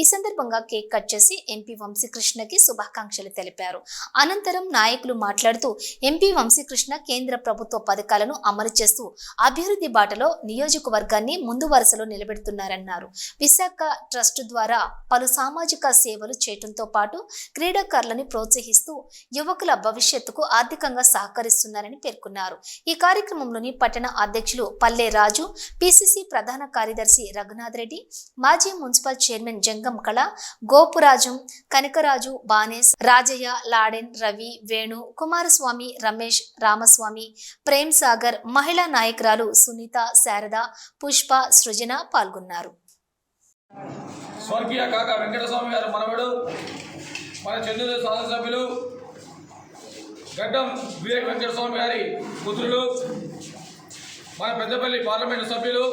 ఈ సందర్భంగా cake cut చేసి ఎంపీ వంశీకృష్ణకి శుభాకాంక్షలు తెలిపారు. అనంతరం నాయకులు మాట్లాడుతూ ఎంపీ వంశీకృష్ణ కేంద్ర ప్రభుత్వ పథకాలను అమలు చేస్తూ అభివృద్ధి బాటలో నియోజకవర్గాన్ని ముందు వరుసలో నిలబెడుతున్నారన్నారు. విశాఖ ట్రస్ట్ ద్వారా పలు సామాజిక సేవలు చేయటంతో పాటు క్రీడాకారులను ప్రోత్సహిస్తూ యువకుల భవిష్యత్తుకు ఆర్థికంగా సహకరిస్తున్నారని పేర్కొన్నారు. ఈ కార్యక్రమంలోని పట్టణ అధ్యక్షులు పల్లె రాజు పిసిసి ప్రధాన కార్యదర్శి రఘునాథ్ రెడ్డి మాజీ మున్సిపల్ చైర్మన్ జంగం కళ గోపురాజు కనకరాజు బానేస్ రాజయ్య లాడెన్ రవి వేణు కుమారస్వామి రమేష్ రామస్వామి ప్రేమ్ సాగర్ మహిళా నాయకురాలు సునీత శారద పుష్ప సృజన పాల్గొన్నారు. స్వర్గీయ కాక వెంకటస్వామి గారు మనవడు మన చెన్నూరు శాసనసభ్యులు గడ్డం వివేక్ వెంకటస్వామి గారి పుత్రులు మన పెద్దపల్లి పార్లమెంటు సభ్యులు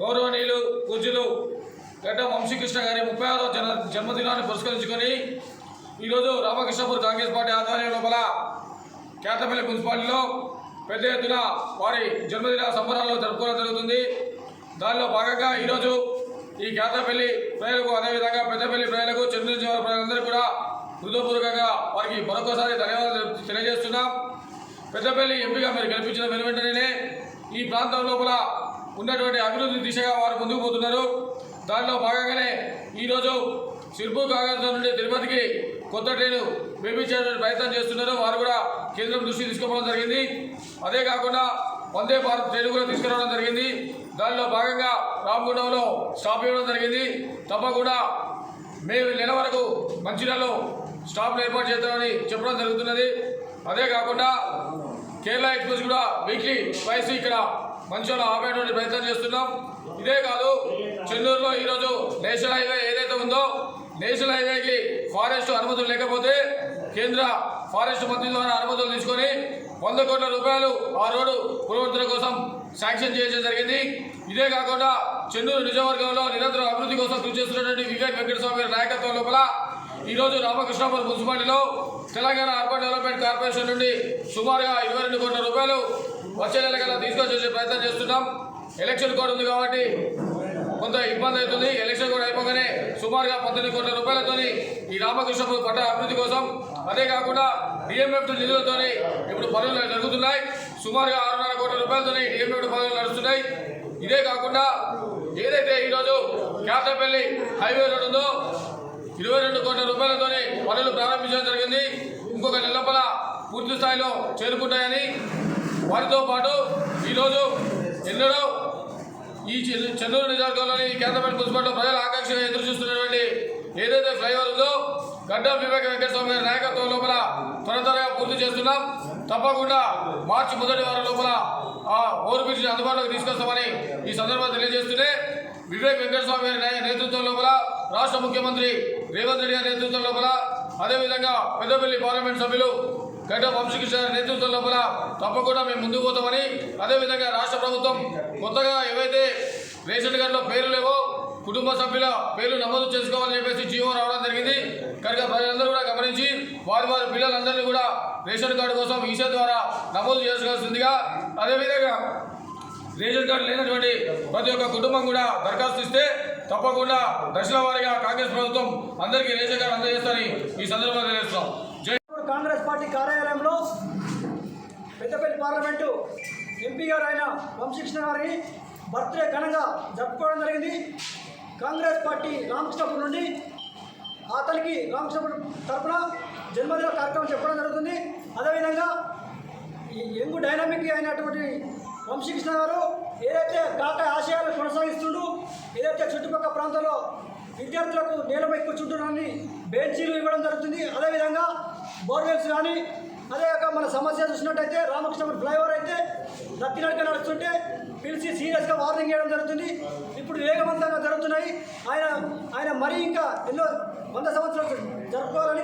గౌరవనీయులు పూజ్యులు గడ్డ వంశీకృష్ణ గారి ముప్పై ఆరో జన్మ జన్మదినాన్ని పురస్కరించుకొని ఈరోజు రామకృష్ణపూర్ కాంగ్రెస్ పార్టీ ఆధ్వర్యం లోపల కేతపల్లి మున్సిపాలిటీలో పెద్ద ఎత్తున వారి జన్మదిన సంబరాలు జరుపుకోవడం జరుగుతుంది. దానిలో భాగంగా ఈరోజు ఈ కేతపల్లి ప్రజలకు అదేవిధంగా పెద్దపల్లి ప్రజలకు చెన్నూరు ప్రజలందరూ కూడా హృదయపూర్వకంగా వారికి మరొకసారి ధన్యవాదాలు తెలియజేస్తున్నాం. పెద్దపల్లి ఎంపీగా మీరు గెలిపించిన వెనువెంటనే ఈ ప్రాంతం లోపల ఉన్నటువంటి అభివృద్ధి దిశగా వారు ముందుకు పోతున్నారు. దానిలో భాగంగానే ఈరోజు సిర్పూర్ కాంగ్రెస్ నుండి తిరుపతికి కొత్త ట్రైను వేపించేటువంటి ప్రయత్నం చేస్తున్నారు. వారు కూడా కేంద్రం దృష్టి తీసుకోవడం జరిగింది. అదే కాకుండా వందే భారత్ ట్రైన్ కూడా తీసుకురావడం జరిగింది. దానిలో భాగంగా రామగుండంలో స్టాప్ ఇవ్వడం జరిగింది. తప్పకుండా మే నెల వరకు మంచిర్యాలలో స్టాప్లు ఏర్పాటు చేద్దామని చెప్పడం జరుగుతున్నది. అదే కాకుండా కేరళ ఎక్స్ప్రెస్ కూడా వీక్లీ వైస్ ఇక్కడ మంచిర్యాల ఆపేటువంటి ప్రయత్నం చేస్తున్నాం. ఇదే కాదు చెన్నూరులో ఈరోజు నేషనల్ హైవే ఏదైతే ఉందో నేషనల్ హైవేకి ఫారెస్ట్ అనుమతులు లేకపోతే కేంద్ర ఫారెస్ట్ మంత్రి ద్వారా అనుమతులు తీసుకొని వంద కోట్ల రూపాయలు ఆ రోడ్డు పునరుద్ధరణ కోసం శాంక్షన్ చేయడం జరిగింది. ఇదే కాకుండా చెన్నూరు నిజవర్గంలో నిరంతరం అభివృద్ధి కోసం కృషి చేస్తున్నటువంటి వివేక్ వెంకటస్వామి గారి నాయకత్వం లోపల ఈరోజు రామకృష్ణాపురం మున్సిపాలిటీలో తెలంగాణ అర్బన్ డెవలప్మెంట్ కార్పొరేషన్ నుండి సుమారుగా ఇరవై రెండు కోట్ల రూపాయలు వచ్చే నెల కల్లా తీసుకొచ్చే ప్రయత్నం చేస్తున్నాం. ఎలక్షన్ కోడ్ ఉంది కాబట్టి కొంత ఇబ్బంది అవుతుంది. ఎలక్షన్ కూడా అయిపోగానే సుమారుగా పంతొమ్మిది కోట్ల రూపాయలతోని ఈ రామకృష్ణపురం పట్ట అభివృద్ధి కోసం అదే కాకుండా డిఎంఎఫ్ నిధులతో ఇప్పుడు పనులు జరుగుతున్నాయి. సుమారుగా ఆరున్నర కోట్ల రూపాయలతోని డిఎంఎఫ్ పనులు నడుస్తున్నాయి. ఇదే కాకుండా ఏదైతే ఈరోజు క్యాటపల్లి హైవే రోడ్ ఉందో ఇరవై రెండు కోట్ల రూపాయలతోనే పనులు ప్రారంభించడం జరిగింది. ఇంకొక నెలపల పూర్తి స్థాయిలో చేరుకుంటాయని వారితో పాటు ఈరోజు ఎన్నడో ఈ చె- చెన్నూరు నియోజకవర్గంలోని ఈ కేంద్రపల్లి మున్సిపాలిటీలో ప్రజల ఆకాంక్షగా ఎదురు చూస్తున్నటువంటి ఏదైతే ఫ్లైఓవర్ ఉందో గడ్డం వివేక వెంకటస్వామి గారి నాయకత్వం లోపల త్వర త్వరగా పూర్తి చేస్తున్నాం. తప్పకుండా మార్చి మొదటి వారం లోపల ఆ ఓవర్ బ్రిడ్జ్ అందుబాటులోకి తీసుకొస్తామని ఈ సందర్భంగా తెలియజేస్తూనే వివేక్ వెంకటస్వామి గారి నాయ- నేతృత్వం లోపల రాష్ట్ర ముఖ్యమంత్రి రేవంత్ రెడ్డి గారి నేతృత్వం లోపల అదేవిధంగా పెద్దపల్లి పార్లమెంట్ సభ్యులు గడ్డ వంశకృష్ణ నేతృత్వం లోపల తప్పకుండా మేము ముందుకు పోతామని అదేవిధంగా రాష్ట్ర ప్రభుత్వం కొత్తగా ఏవైతే రేషన్ కార్డులో పేరు లేవో కుటుంబ సభ్యుల పేర్లు నమోదు చేసుకోవాలని చెప్పేసి జీవో రావడం జరిగింది. కనుక ప్రజలందరూ కూడా గమనించి వారి వారి పిల్లలందరినీ కూడా రేషన్ కార్డు కోసం ఈసే ద్వారా నమోదు చేసుకోవాల్సిందిగా అదేవిధంగా రేషన్ కార్డు లేనటువంటి ప్రతి ఒక్క కుటుంబం కూడా దరఖాస్తు ఇస్తే తప్పకుండా దశల వారీగా కాంగ్రెస్ ప్రభుత్వం అందరికీ రేషన్ కార్డు అందజేస్తారని ఈ సందర్భంగా తెలియజేస్తాం కార్యాలయంలో పెద్దపల్లి పార్లమెంటు ఎంపీ గారు అయిన వంశీకృష్ణ గారి బర్త్డే ఘనంగా జరుపుకోవడం జరిగింది. కాంగ్రెస్ పార్టీ రామకృష్ణపురం నుండి అతనికి రామకృష్ణపురం తరఫున జన్మదిన కార్యక్రమం చెప్పడం జరుగుతుంది. అదేవిధంగా ఈ యంగ్ డైనమిక్ అయినటువంటి వంశీకృష్ణ గారు ఏదైతే కాక ఆశయాలు కొనసాగిస్తుండూ ఏదైతే చుట్టుపక్కల ప్రాంతాల్లో విద్యార్థులకు నేలపై కూర్చుంటున్నారని బెంచీలు ఇవ్వడం జరుగుతుంది. అదేవిధంగా బోర్వెల్స్ కానీ అదే కాక మన సమస్య చూసినట్టయితే రామకృష్ణ ఫ్లైఓవర్ అయితే దత్తినడిక నడుస్తుంటే పిలిచి సీరియస్గా వార్నింగ్ చేయడం జరుగుతుంది. ఇప్పుడు వేగవంతంగా జరుగుతున్నాయి. ఆయన ఆయన మరీ ఇంకా ఎన్నో వంద సంవత్సరాలు జరుపుకోవాలని